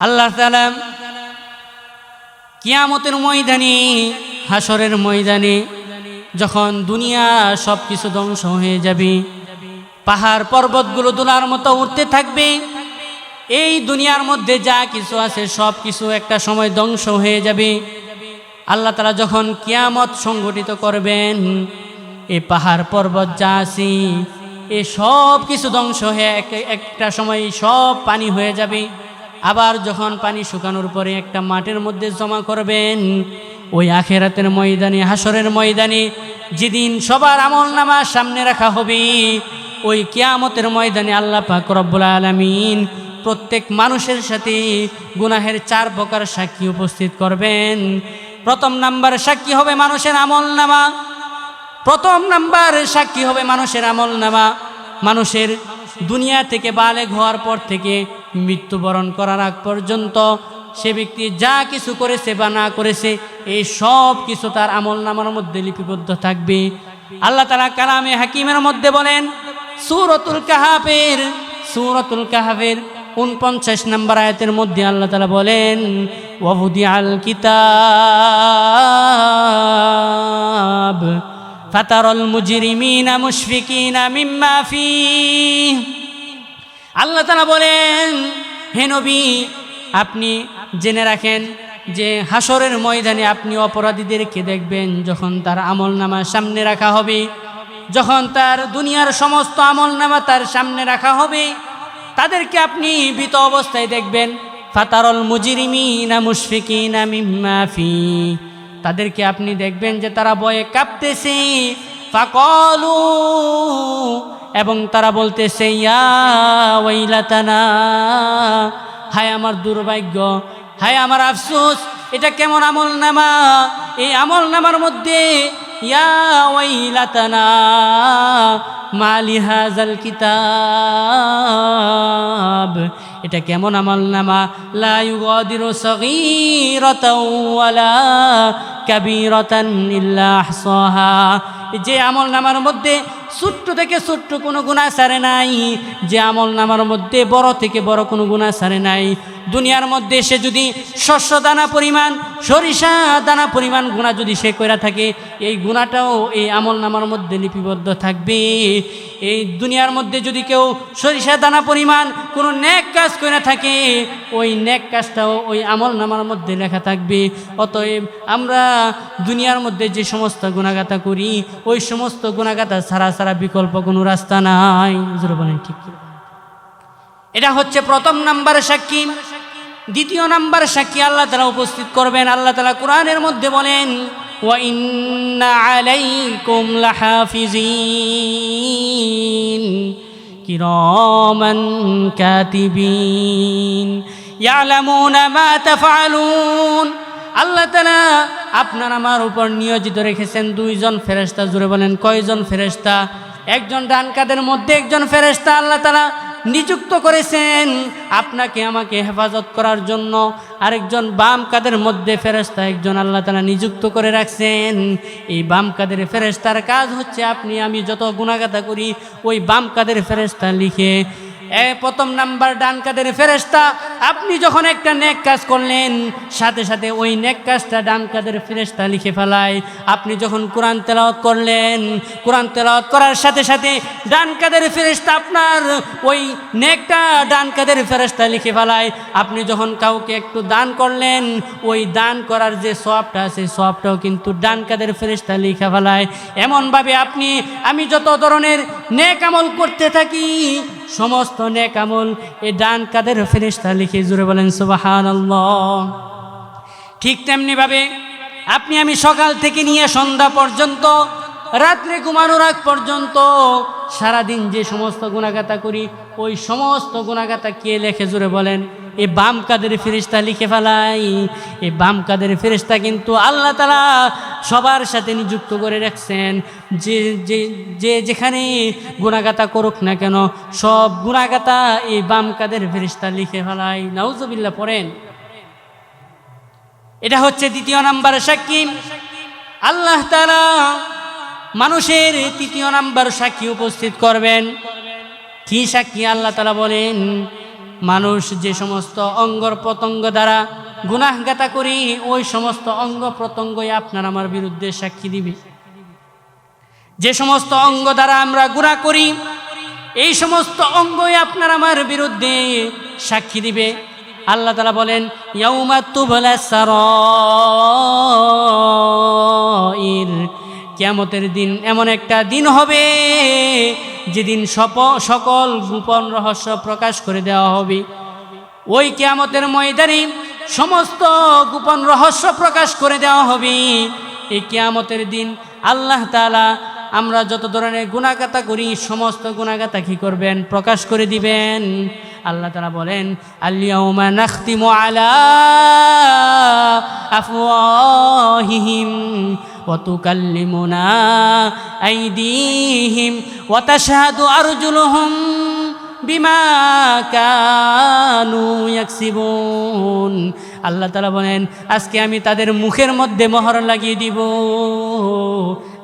আল্লাহ তালা কিয়ামতের ময়দানে হাসরের ময়দানে যখন দুনিয়া সব কিছু ধ্বংস হয়ে যাবে, পাহাড় পর্বতগুলো দোলার মতো উঠতে থাকবে, এই দুনিয়ার মধ্যে যা কিছু আছে সব কিছু একটা সময় ধ্বংস হয়ে যাবে। আল্লাহ তালা যখন কিয়ামত সংগঠিত করবেন এই পাহাড় পর্বত যা আছে, এ সব কিছু ধ্বংস হয়ে এক- একটা সময় সব পানি হয়ে যাবে। আবার যখন পানি শুকানোর পরে একটা মাঠের মধ্যে জমা করবেন, ওই আখেরাতের ময়দানে হাসরের ময়দানে যেদিন সবার আমল নামা সামনে রাখা হবে, ওই কিয়ামতের ময়দানে আল্লাহ পাক রব্বুল আলমিন প্রত্যেক মানুষের সাথে গুনাহের চার প্রকার সাক্ষী উপস্থিত করবেন। প্রথম নাম্বার সাক্ষী হবে মানুষের আমল নামা। প্রথম নাম্বার সাক্ষী হবে মানুষের আমল নামা। মানুষের দুনিয়া থেকে বালেগ হওয়ার পর থেকে মৃত্যুবরণ করার আগ পর্যন্ত সে ব্যক্তি যা কিছু করেছে বা না করেছে, এই সব কিছু তার আমল নামার মধ্যে লিপিবদ্ধ থাকবে। আল্লাহ তালা কালামে হাকিমের মধ্যে বলেন, সুরতুল কাহাবের সুরতুল কাহাবের উনপঞ্চাশ নম্বর আয়াতের মধ্যে আল্লাহ তালা বলেন আল কিতাব। ফাতারল আল্লাহ বলেন, হে নবী, আপনি জেনে রাখেন যে হাসরের ময়দানে আপনি অপরাধীদেরকে দেখবেন যখন তার আমল নামা সামনে রাখা হবে, যখন তার দুনিয়ার সমস্ত আমল নামা তার সামনে রাখা হবে, তাদেরকে আপনি ভীত অবস্থায় দেখবেন। ফাতারল মুজিরিমিনা মুশফিকিনা মিম্মা ফি তাদেরকে আপনি দেখবেন যে তারা বয়ে কাঁপতেছে। ফাকলু, এবং তারা বলতেছে, ইয়া ওয়াইলাতানা হায় আমার দুর্ভাগ্য, হায় আমার আফসোস, এটা কেমন আমল নামা এই আমল নামার মধ্যে, ইয়া মালি হাজাল কিতাব। এটা কেমন আমল নামা লা ইউগাদিরু সগীরাতাও ওয়ালা কাবীরাতান ইল্লা আহসাহা। যে আমল নামার মধ্যে ছোট্ট থেকে ছোট্ট কোনো গুণা সারে নাই, যে আমল নামার মধ্যে বড় থেকে বড় কোনো গুণা সারে নাই। দুনিয়ার মধ্যে সে যদি শস্য দানা পরিমাণ, সরিষা দানা পরিমাণ গুণা যদি সে করে থাকে, এই গুণাটাও এই আমল নামার মধ্যে লিপিবদ্ধ থাকবে। এই দুনিয়ার মধ্যে যদি কেউ সরিষা দানা পরিমাণ কোনো নেক কাজ করে থাকে, ওই ন্যাক কাজটাও ওই আমল নামার মধ্যে লেখা থাকবে। অতএব আমরা দুনিয়ার মধ্যে যে সমস্ত গুণাগাতা করি, ওই সমস্ত গুণাগাতা ছাড়া ছাড়া বিকল্প কোনো রাস্তা নাই। বলেন ঠিক এটা হচ্ছে প্রথম নাম্বার সাক্ষী। দ্বিতীয় নাম্বার সাক্ষী আল্লাহ তালা উপস্থিত করবেন। আল্লাহ তালা কোরআনের মধ্যে বলেন কাতিবিন। আল্লাহ আপনার আমার উপর নিয়োজিত রেখেছেন দুইজন ফেরেস্তা জুড়ে বলেন, কয়জন ফেরেস্তা একজন ডান কাদের মধ্যে, একজন ফেরেস্তা আল্লাহ তালা নিযুক্ত করেছেন। আপনাকে আমাকে হেফাজত করার জন্য আরেকজন বাম কাদের মধ্যে ফেরস্তা একজন আল্লাহ তালা নিযুক্ত করে রাখছেন। এই বাম কাদের ফেরেস্তার কাজ হচ্ছে আপনি, আমি যত গুণাগাতা করি, ওই বাম কাদের ফেরেস্তা লিখে এ প্রথম নাম্বার ডান কাদের ফেরেস্তা আপনি যখন একটা নেক কাজ করলেন, সাথে সাথে ওই নেক কাজটা ডান কাদের ফেরেস্তা লিখে ফেলায়। আপনি যখন কোরআন তেলাওয়াত করলেন, কোরআন তেলাওয়াত করার সাথে সাথে ডান কাদের ফেরেস্তা আপনার ওই নেকটা ডান কাদের ফেরেস্তা লিখে ফেলায়। আপনি যখন কাউকে একটু দান করলেন, ওই দান করার যে সবটা আছে সবটাও কিন্তু ডান কাদের ফেরেস্তা লিখে ফেলায়। এমনভাবে আপনি, আমি যত ধরনের নেক আমল করতে থাকি সমস্ত নেক আমল এই ডান কাদের ফেরিস্তা লিখে জুড়ে বলেন সুবাহান ঠিক তেমনিভাবে আপনি আমি সকাল থেকে নিয়ে সন্ধ্যা পর্যন্ত, রাত্রে ঘুমানোর আগ পর্যন্ত সারাদিন যে সমস্ত গুণাগাতা করি ওই সমস্ত গুণাগাতা কে লেখে জুড়ে বলেন? এ বাম কাদের ফেরিস্তা লিখে ফেলাই। এ বাম কাদের ফেরিস্তা কিন্তু আল্লাহ তালা সবার সাথে নিযুক্ত করে রাখছেন। যে যে যে যেখানে গুণাগাতা করুক না কেন, সব গুণাগাতা এই বাম কাদের ফেরিস্তা লিখে ফেলাই। নাউজবিল্লা পড়েন। এটা হচ্ছে দ্বিতীয় নাম্বার সাক্ষী। আল্লাহ তালা মানুষের তৃতীয় নাম্বার সাক্ষী উপস্থিত করবেন। কি সাক্ষী আল্লাহ তালা বলেন? মানুষ যে সমস্ত অঙ্গর প্রত্যঙ্গ দ্বারা গুনাহগাতা করি, ওই সমস্ত অঙ্গ প্রত্যঙ্গই আপনার আমার বিরুদ্ধে সাক্ষী দিবে। যে সমস্ত অঙ্গ দ্বারা আমরা গুণা করি, এই সমস্ত অঙ্গই আপনার আমার বিরুদ্ধে সাক্ষী দিবে। আল্লাহ তালা বলেন সারাইর কিয়ামতের দিন এমন একটা দিন হবে যেদিন সপ, সকল গোপন রহস্য প্রকাশ করে দেওয়া হবে, ওই কেয়ামতের ময়দানে সমস্ত গোপন রহস্য প্রকাশ করে দেওয়া হবে। এই কেয়ামতের দিন আল্লাহ তালা আমরা যত ধরনের গুণাগাতা করি, সমস্ত গুণাগাতা কি করবেন? প্রকাশ করে দিবেন। আল্লাহ তালা বলেন আল্লিয়াউমা নাখতিমু আলা আফওয়াহিহিম। وتكلمنا أيديهم وتشهد أرجلهم বিমা কানু ইয়াকসিবুন আল্লাহ তালা বলেন আজকে আমি তাদের মুখের মধ্যে মোহর লাগিয়ে দিব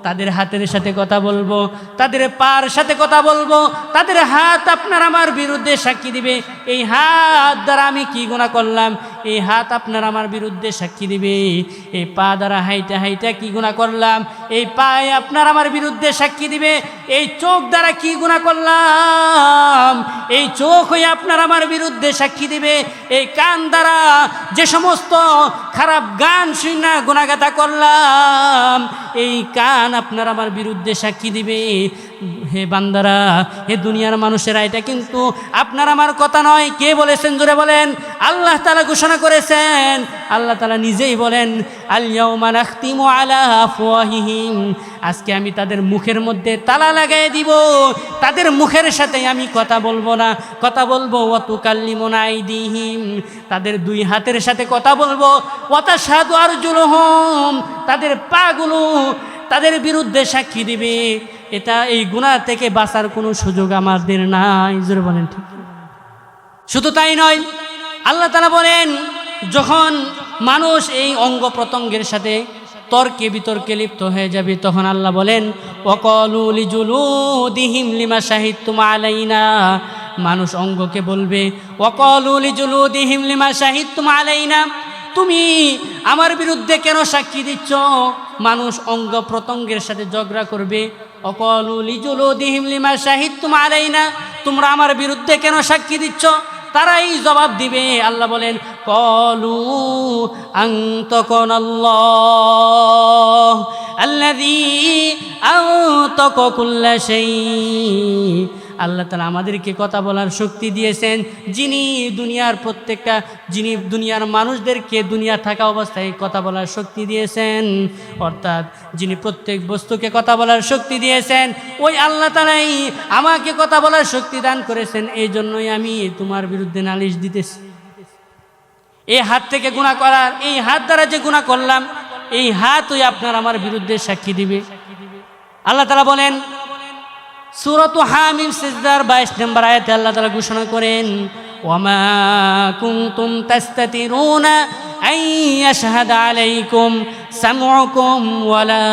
তাদের হাতের সাথে কথা বলবো তাদের পার সাথে কথা বলবো তাদের হাত আপনার আমার বিরুদ্ধে সাক্ষী দিবে এই হাত দ্বারা আমি কি গুণা করলাম? এই হাত আপনার আমার বিরুদ্ধে সাক্ষী দিবে। এই পা দ্বারা হাইটা হাইটা কি গুণা করলাম? এই পায়ে আপনার আমার বিরুদ্ধে সাক্ষী দিবে। এই চোখ দ্বারা কি গুণা করলাম? এই চোখ হয়ে আপনার আমার বিরুদ্ধে সাক্ষী দিবে। এই কান দ্বারা যে সমস্ত খারাপ গান শুনে গুণাগাতা করলাম, এই কান আপনার আমার বিরুদ্ধে সাক্ষী দিবে। হে বান্দারা, হে দুনিয়ার মানুষেরা, এটা কিন্তু আপনার আমার কথা নয়। কে বলেছেন? জোরে বলেন। আল্লাহ তালা ঘোষণা করেছেন। আল্লাহ তালা নিজেই বলেন আলিয়াউমানাখতিমু আলা আফওয়াহিহিম। আজকে আমি তাদের মুখের মধ্যে তালা লাগাই দিব। তাদের মুখের সাথে আমি কথা বলব না। কথা বলব অত কাল্লিমোনাই দিহিম তাদের দুই হাতের সাথে কথা বলব ওতা সাধু আর জুলহম তাদের পাগুলো তাদের বিরুদ্ধে সাক্ষী দিবে। এটা এই গুণা থেকে বাঁচার কোনো সুযোগ আমাদের নাই। জোরে বলেন ঠিক। শুধু তাই নয়, আল্লাহ তালা বলেন, যখন মানুষ এই অঙ্গ প্রত্যঙ্গের সাথে তর্কে বিতর্কে লিপ্ত হয়ে যাবে, তখন আল্লাহ বলেন মানুষ অঙ্গকে বলবে তুমি আমার বিরুদ্ধে কেন সাক্ষী দিচ্ছ? মানুষ অঙ্গ প্রত্যঙ্গের সাথে ঝগড়া করবে অকলুলি জুলু দিহিম লিমা শাহিদ তুমা আলাইনা, তোমরা আমার বিরুদ্ধে কেন সাক্ষী দিচ্ছ? তারাই জবাব দিবে। আল্লাহ বলেন, কলু আন্তকন আল্লাহ আল্লাদি আন্তক কুল্লা সেই আল্লাহ তালা আমাদেরকে কথা বলার শক্তি দিয়েছেন। যিনি দুনিয়ার প্রত্যেকটা, যিনি দুনিয়ার মানুষদেরকে দুনিয়া থাকা অবস্থায় কথা বলার শক্তি দিয়েছেন, অর্থাৎ যিনি প্রত্যেক বস্তুকে কথা বলার শক্তি দিয়েছেন, ওই আল্লাহ তালাই আমাকে কথা বলার শক্তি দান করেছেন, এই জন্যই আমি তোমার বিরুদ্ধে নালিশ দিতেছি। এই হাত থেকে গুণা করার, এই হাত দ্বারা যে গুণা করলাম, এই হাত ওই আপনার আমার বিরুদ্ধে সাক্ষী দিবে। আল্লাহ তালা বলেন সুরত হামিম সিজদার বাইশ নম্বর আয়াতে আল্লাহ তালা ঘোষণা করেন ওমা কুমতুম তাস্তাতিরুনা আই ইয়াশহাদ আলাইকুম সামউকুম ওয়ালা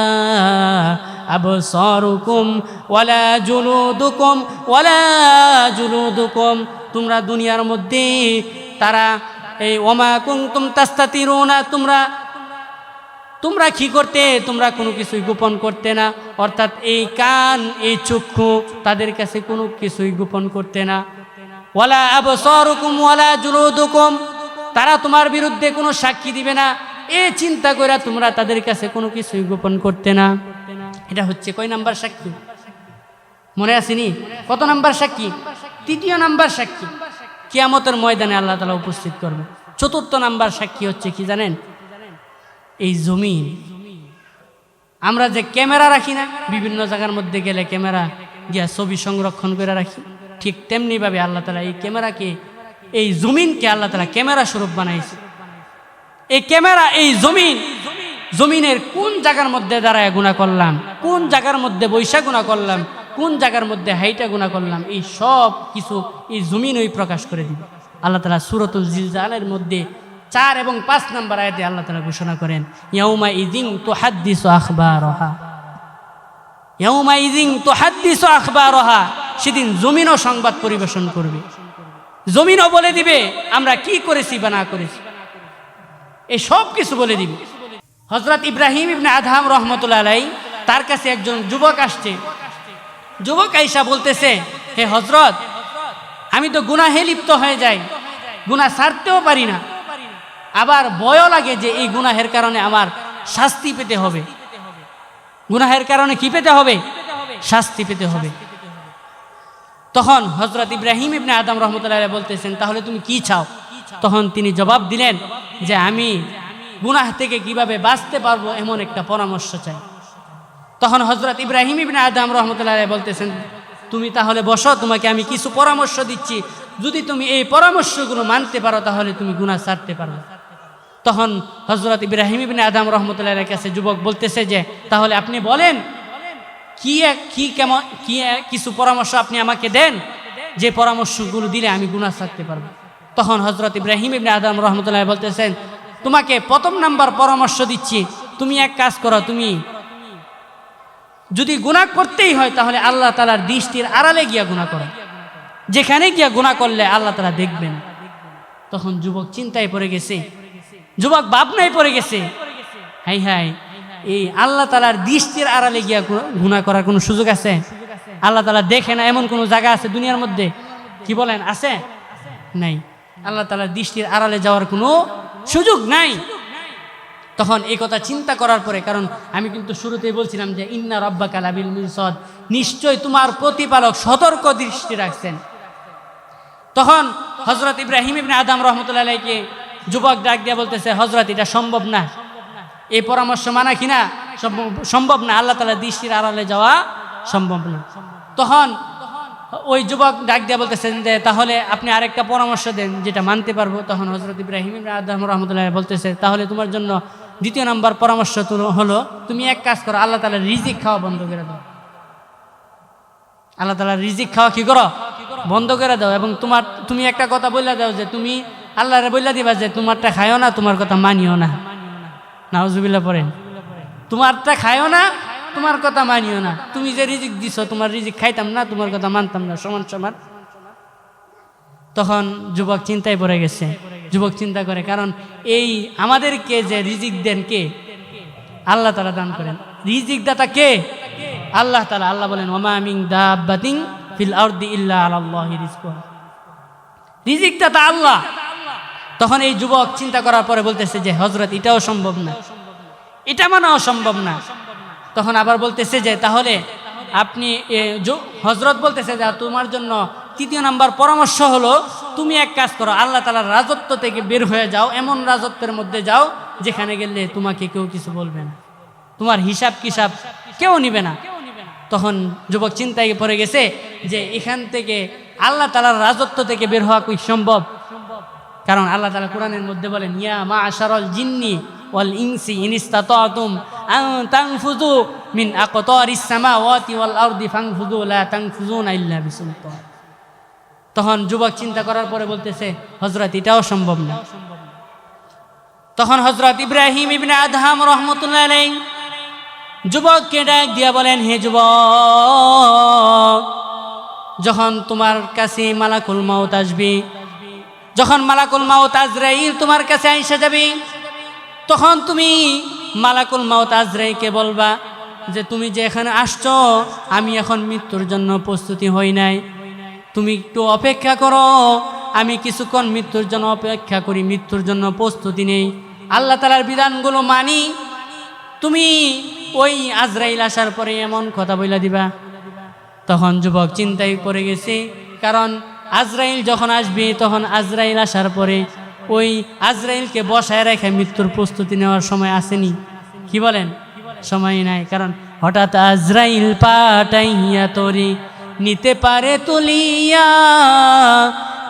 আবসারুকুম ওয়ালা জুলুদুকুম ওয়ালা জুলুদুকুম। তোমরা দুনিয়ার মধ্যে তারা এই ওমা কুমতুম তাস্তাতিরুনা তোমরা তোমরা কি করতে? তোমরা কোনো কিছুই গোপন করতে না। অর্থাৎ এই কান, এই চক্ষু তাদের কাছে কোনো কিছুই গোপন করতে না। ওয়ালা আবসরুকুম, ওয়ালা জুলুদুকুম, তারা তোমার বিরুদ্ধে কোনো সাক্ষী দিবে না। এ চিন্তা করে তোমরা তাদের কাছে কোনো কিছুই গোপন করতে না। এটা হচ্ছে কয় নাম্বার সাক্ষী? মনে আসেনি কত নাম্বার সাক্ষী? তৃতীয় নাম্বার সাক্ষী। কিয়ামতের ময়দানে আল্লাহ তালা উপস্থিত করবে। চতুর্থ নাম্বার সাক্ষী হচ্ছে কি জানেন? এই জমিন। আমরা যে ক্যামেরা রাখি না, বিভিন্ন জায়গার মধ্যে গেলে ক্যামেরা গিয়া ছবি সংরক্ষণ করে রাখি। ঠিক তেমনিভাবে আল্লাহ তালা এই ক্যামেরাকে, এই জমিনকে আল্লাহ তালা ক্যামেরা স্বরূপ বানাইছে। এই ক্যামেরা, এই জমিন, জমিনের কোন জায়গার মধ্যে দাঁড়ায় গুণা করলাম, কোন জায়গার মধ্যে বৈশা গুণা করলাম, কোন জায়গার মধ্যে হাইটা গুণা করলাম, এই সব কিছু এই জমিন ওই প্রকাশ করে দিবে। আল্লাহ তালা সুরতুল জিলজালের মধ্যে চার এবং পাঁচ নম্বর আয়াতে আল্লাহ তালা ঘোষণা করেন, ইয়াউমা ইদিং তো হাদ্দিস আখবারহা। ইয়াউমা ইদিং তো হাদ্দিস আখবারহা। সেদিন জমিনও সংবাদ পরিবেশন করবে। জমিনও বলে দিবে, আমরা কি করেছি বা না করেছি? এই সব কিছু বলে দিবে। হজরত ইব্রাহিম ইবনে আধাম রহমতুল্লাহ আলাই তার কাছে একজন যুবক আসছে। যুবক আইসা বলতেছে, হে হজরত আমি তো গুনাহে লিপ্ত হয়ে যাই। গুনাহ সারতেও পারি না। আবার ভয়ও লাগে যে এই গুনাহের কারণে আমার শাস্তি পেতে হবে। গুনাহের কারণে কি পেতে হবে? শাস্তি পেতে হবে। তখন হজরত ইব্রাহিম ইবনে আদম রহমতুল্লাহ বলতেছেন, তাহলে তুমি কি চাও? তখন তিনি জবাব দিলেন যে, আমি গুনাহ থেকে কীভাবে বাঁচতে পারব এমন একটা পরামর্শ চাই। তখন হজরত ইব্রাহিম ইবনে আদম রহমতুল্লাহ বলতেছেন, তুমি তাহলে বসো, তোমাকে আমি কিছু পরামর্শ দিচ্ছি। যদি তুমি এই পরামর্শগুলো মানতে পারো, তাহলে তুমি গুনাহ ছাড়তে পারবে তখন হজরত ইব্রাহিম ইবনে আদম রহমতুল্লাহ কাছে যুবক বলতেছে যে, তাহলে আপনি বলেন, কি এক- কি কেমন, কি কিছু পরামর্শ আপনি আমাকে দেন? যে পরামর্শগুলো দিলে আমি গুনাহ ছাড়তে পারব। তখন হজরত ইব্রাহিম ইবনে আদম রহমতুল্লাহ বলতেছেন, তোমাকে প্রথম নাম্বার পরামর্শ দিচ্ছি। তুমি এক কাজ করো, তুমি যদি গুনাহ করতেই হয়, তাহলে আল্লাহ তালার দৃষ্টির আড়ালে গিয়া গুনাহ করো। যেখানে গিয়া গুনাহ করলে আল্লাহ তালা দেখবেন। তখন যুবক চিন্তায় পড়ে গেছে যুবক ভাবনায় পড়ে গেছে। হাই হাই। এই আল্লাহ তালার দৃষ্টির আড়ালে গিয়া গুণা করার কোনো সুযোগ আছে? আল্লাহ তালা দেখে না এমন কোনো জায়গা আছে দুনিয়ার মধ্যে? কি বলেন, আছে? নাই। আল্লাহ তালার দৃষ্টির আড়ালে যাওয়ার কোনো সুযোগ নাই। তখন এই কথা চিন্তা করার পরে, কারণ আমি কিন্তু শুরুতেই বলছিলাম যে, ইন্না রব্বা কালাবিল মিরসদ নিশ্চয় তোমার প্রতিপালক সতর্ক দৃষ্টি রাখছেন। তখন হজরত ইব্রাহিম ইবনে আদম রহমতুল্লাহ আলাইকে যুবক ডাক দিয়ে বলতেছে হজরত এটা সম্ভব না। এই পরামর্শ মানা কিনা? সম্ভব- না। আল্লাহ তালা দৃষ্টির আড়ালে যাওয়া সম্ভব না। তখন ওই যুবক ডাক দিয়ে বলতেছেন যে, তাহলে আপনি আরেকটা পরামর্শ দেন, যেটা মানতে পারব। তখন হজরত ইব্রাহিম আদম রহমতুল্লাহ বলতেছে, তাহলে তোমার জন্য দ্বিতীয় নম্বর পরামর্শ হলো, তুমি এক কাজ করো, আল্লাহ তালা রিজিক খাওয়া বন্ধ করে দাও। আল্লাহ তালা রিজিক খাওয়া কি করো? বন্ধ করে দাও এবং তোমার, তুমি একটা কথা বললে দাও যে, তুমি আল্লাহরে বললে দিবা যে তোমারটা খায়ও না, তোমার কথা মানিও না। নাওজুবিল্লা পড়েন। তোমারটা খায়ও না, তোমার কথা মানিও না। তুমি যে রিজিক দিছ, তোমার রিজিক খাইতাম না, তোমার কথা মানতাম না, সমান সমান। তখন যুবক চিন্তায় পড়ে গেছে। যুবক চিন্তা করে, কারণ এই আমাদেরকে যে রিজিক দেন কে? আল্লাহ তালা দান করেন। রিজিক দাতা কে? আল্লাহ তালা আল্লাহ বলেন, ওমা মিং দাব্বাতিং ফিল আরদি ইল্লা রিজকুহা। রিজিক দাতা আল্লাহ। তখন এই যুবক চিন্তা করার পরে বলতেছে যে হজরত এটাও সম্ভব না। এটা মানাও সম্ভব না। তখন আবার বলতেছে যে, তাহলে আপনি হজরত বলতেছে যে তোমার জন্য তৃতীয় নাম্বার পরামর্শ হলো, তুমি এক কাজ করো, আল্লাহ তালার রাজত্ব থেকে বের হয়ে যাও, এমন রাজত্বের মধ্যে যাও, যেখানে গেলে তোমাকে কেউ কিছু বলবে না। তোমার হিসাব কিসাব কেউ নিবে না। তখন যুবক চিন্তায় পড়ে গেছে যে, এখান থেকে আল্লাহ তালার রাজত্ব থেকে বের হওয়া কি সম্ভব? কারণ আল্লাহ তালা কোরআনের মধ্যে বলেন, ইয়া মা আশারল জিন্নি ওয়াল ইনসি ইনিস্তাতাতুম আন তানফুযু মিন আকতারিস সামাওয়াতি ওয়াল আরদি ফানফুযু লা তানফুযুনা ইল্লা বিসুলতান। তখন যুবক চিন্তা করার পরে বলতেছে হজরত এটাও সম্ভব না। তখন হজরত ইব্রাহিম ইবনে আদহাম রহমতুল্লাহ আলাইহি যুবককে ডাক দিয়া বলেন, হে যুবক, যখন তোমার কাছে মালাকুল মাউত আসবে যখন মালাকুল মাউত আজরাইল তোমার কাছে আইসা যাবে, তখন তুমি মালাকুল মাউত আজরাইলকে বলবা যে, তুমি যে এখানে আসছ, আমি এখন মৃত্যুর জন্য প্রস্তুতি হই নাই। তুমি একটু অপেক্ষা করো, আমি কিছুক্ষণ মৃত্যুর জন্য অপেক্ষা করি, মৃত্যুর জন্য প্রস্তুতি নেই। আল্লাহ তালার বিধানগুলো মানি। তুমি ওই আজরাইল আসার পরে এমন কথা বইলা দিবা। তখন যুবক চিন্তায় পড়ে গেছে, কারণ আজরাইল যখন আসবে, তখন আজরাইল আসার পরে ওই আজরাইলকে বসায় রেখে মৃত্যুর প্রস্তুতি নেওয়ার সময় আসেনি। কি বলেন? সময় নাই, কারণ হঠাৎ আজরাইল পাটাইয়া তরি, নিতে পারে তুলিয়া,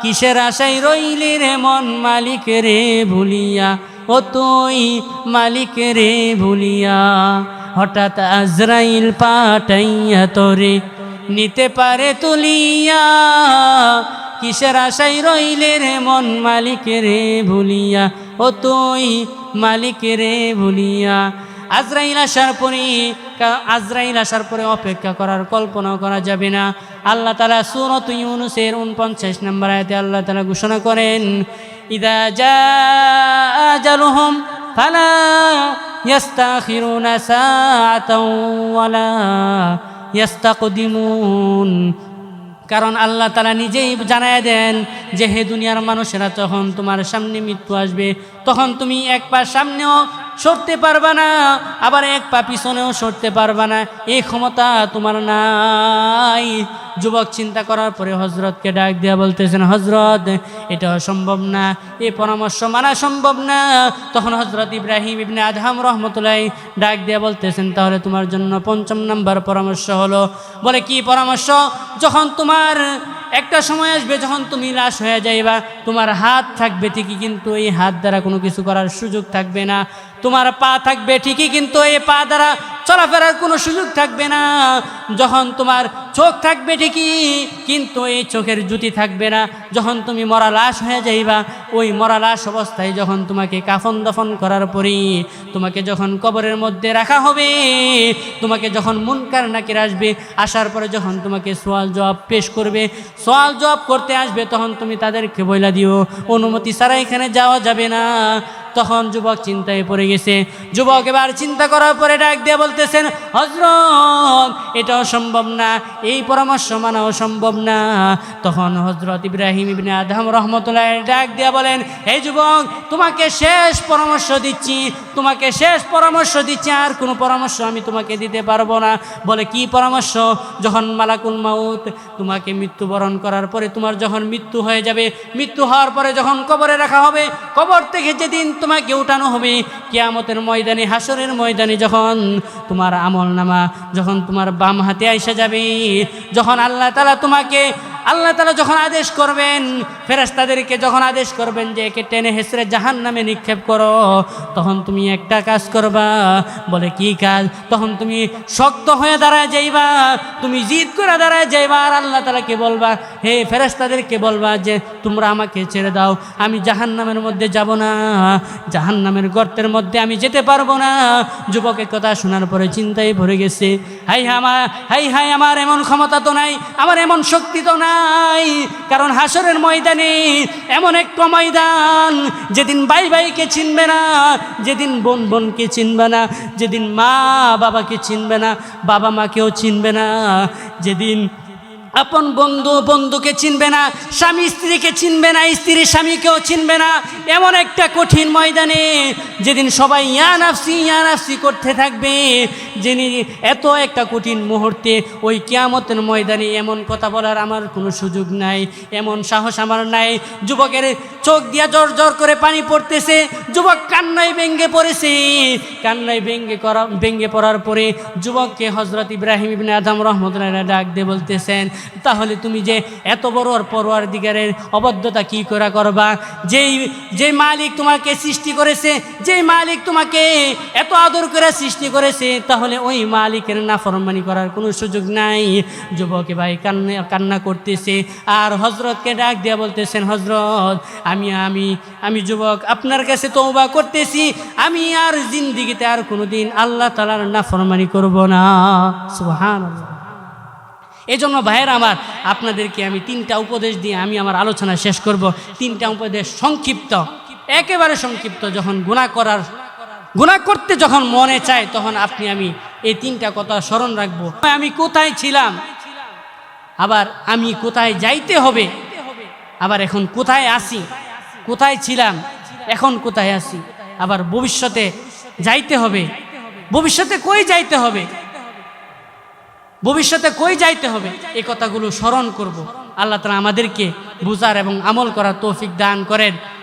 কিসের আশাই রইলে রে মন মালিক রে ভুলিয়া? ও তুই মালিক রে ভুলিয়া। হঠাৎ আজরাইল পাটাইয়া তোরে নিতে পারে তুলিয়া, কিসের আশাই রইলে রে মন মালিক রে ভুলিয়া? ও তুই মালিক রে ভুলিয়া। আজরাইল আসার পরে আজরাইল আসার পরে অপেক্ষা করার কল্পনা করা যাবে না। আল্লাহ তালা সুরত ইউনুসের উনপঞ্চাশ নম্বর আয়তে আল্লাহ তালা ঘোষণা করেন, ইদা যা আজালুহুম ফালা ইয়াস্তাখিরুনা সাআতাও ওয়ালা ইয়াস্তাকদিমুন। কারণ আল্লাহ তারা নিজেই জানায় দেন যে, হে দুনিয়ার মানুষেরা তখন তোমার সামনে মৃত্যু আসবে, তখন তুমি এক পা সামনেও সরতে পারবা না, আবার এক পা পিছনেও সরতে পারবা না। এই ক্ষমতা তোমার নাই। যুবক চিন্তা করার পরে হজরতকে ডাক দেওয়া বলতেছেন হজরত এটা সম্ভব না, এ পরামর্শ মানা সম্ভব না। তখন হজরত ইব্রাহিম ইবনে আদহাম রহমতুল্লাহ ডাক দেওয়া বলতেছেন, তাহলে তোমার জন্য পঞ্চম নাম্বার পরামর্শ হলো। বলে, কি পরামর্শ? যখন তোমার একটা সময় আসবে যখন তুমি লাশ হয়ে যাইবা, তোমার হাত থাকবে ঠিকই কিন্তু এই হাত দ্বারা কোনো কিছু করার সুযোগ থাকবে না। তোমার পা থাকবে ঠিকই কিন্তু এই পা দ্বারা চলাফেরার কোনো সুযোগ থাকবে না। যখন তোমার চোখ থাকবে ঠিকই, কিন্তু এই চোখের জুতি থাকবে না। যখন তুমি মরা লাশ হয়ে যাইবা, ওই মরা লাশ অবস্থায় যখন তোমাকে কাফন দফন করার পরই তোমাকে যখন কবরের মধ্যে রাখা হবে, তোমাকে যখন মুনকার নাকির আসবে, আসার পরে যখন তোমাকে সোয়াল জবাব পেশ করবে, সোয়াল জবাব করতে আসবে, তখন তুমি তাদেরকে বইলা দিও, অনুমতি ছাড়া এখানে যাওয়া যাবে না। তখন যুবক চিন্তায় পড়ে গেছে। যুবক এবার চিন্তা করার পরে ডাক দিয়ে বলতেছেন হজরত এটাও সম্ভব না, এই পরামর্শ মানাও সম্ভব না। তখন হজরত ইব্রাহিম ইবনে আদম রহমতুল্লাহ ডাক দিয়া বলেন এই যুবক, তোমাকে শেষ পরামর্শ দিচ্ছি, তোমাকে শেষ পরামর্শ দিচ্ছি, আর কোনো পরামর্শ আমি তোমাকে দিতে পারব না। বলে, কি পরামর্শ? যখন মালাকুল মাউত তোমাকে মৃত্যুবরণ করার পরে তোমার যখন মৃত্যু হয়ে যাবে, মৃত্যু হওয়ার পরে যখন কবরে রাখা হবে, কবর থেকে যেদিন তোমাকে উঠানো হবে কিয়ামতের ময়দানে হাসরের ময়দানে যখন তোমার আমল নামা, যখন তোমার বাম হাতে আইসা যাবে, যখন আল্লাহ তালা তোমাকে আল্লাহ তালা যখন আদেশ করবেন ফেরেস্তাদেরকে যখন আদেশ করবেন যে একে টেনে হেসরে জাহান নামে নিক্ষেপ করো, তখন তুমি একটা কাজ করবা। বলে, কি কাজ? তখন তুমি শক্ত হয়ে দাঁড়ায় যাইবা, তুমি জিদ করে দাঁড়ায় যাইবা আর আল্লাহ তালাকে বলবা, হে ফেরেস্তাদেরকে বলবা যে তোমরা আমাকে ছেড়ে দাও, আমি জাহান নামের মধ্যে যাব না জাহান নামের গর্তের মধ্যে আমি যেতে পারব না। যুবকের কথা শোনার পরে চিন্তায় ভরে গেছে, হাই আমার হাই হাই, আমার এমন ক্ষমতা তো নাই, আমার এমন শক্তি তো নাই। কারণ হাসরের ময়দানে এমন একটা ময়দান, যেদিন ভাই ভাইকে চিনবে না, যেদিন বোন বোনকে চিনবে না, যেদিন মা বাবাকে চিনবে না, বাবা মাকেও চিনবে না। যেদিন আপন বন্ধু বন্ধুকে চিনবে না, স্বামী স্ত্রীকে চিনবে না স্ত্রী স্বামীকেও চিনবে না, এমন একটা কঠিন ময়দানে যেদিন সবাই ইয়া নাফসি ইয়া করতে থাকবে যিনি এত একটা কঠিন মুহূর্তে ওই কিয়ামতের ময়দানে এমন কথা বলার আমার কোনো সুযোগ নাই, এমন সাহস আমার নাই। যুবকের চোখ দিয়া জর জর করে পানি পড়তেছে, যুবক কান্নায় ভেঙ্গে পড়েছে। কান্নায় ভেঙ্গে করা ভেঙ্গে পড়ার পরে যুবককে হজরত ইব্রাহিম ইবনে আদম রহমতুল্লাহ ডাক দিয়ে বলতেছেন, তাহলে তুমি যে এত বড় পরোয়ার দিগারের অবদ্ধতা কি করা করবা? যেই যেই মালিক তোমাকে সৃষ্টি করেছে, যেই মালিক তোমাকে এত আদর করে সৃষ্টি করেছে, তাহলে ওই মালিকের নাফরমানি করার কোনো সুযোগ নাই। যুবকে ভাই কান্না কান্না করতেছে। আর হজরতকে ডাক দিয়া বলতেছেন হজরত আমি আমি আমি যুবক, আপনার কাছে তৌবা করতেছি। আমি আর জিন্দিগিতে আর কোনোদিন আল্লাহ তালার নাফরমানি করব না। সুহান এই জন্য ভাইয়ের আমার, আপনাদেরকে আমি তিনটা উপদেশ দিয়ে আমি আমার আলোচনা শেষ করব। তিনটা উপদেশ সংক্ষিপ্ত। একেবারে সংক্ষিপ্ত, যখন গুণা করার গুণা করতে যখন মনে চায়, তখন আপনি আমি এই তিনটা কথা স্মরণ রাখব। আমি কোথায় ছিলাম? আবার আমি কোথায় যাইতে হবে? আবার এখন কোথায় আসি কোথায় ছিলাম? এখন কোথায় আসি আবার ভবিষ্যতে যাইতে হবে? ভবিষ্যতে কই যাইতে হবে? ভবিষ্যতে কই যাইতে হবে? এই কথাগুলো স্মরণ করব। আল্লাহ তালা আমাদেরকে বুঝার এবং আমল করার তৌফিক দান করেন।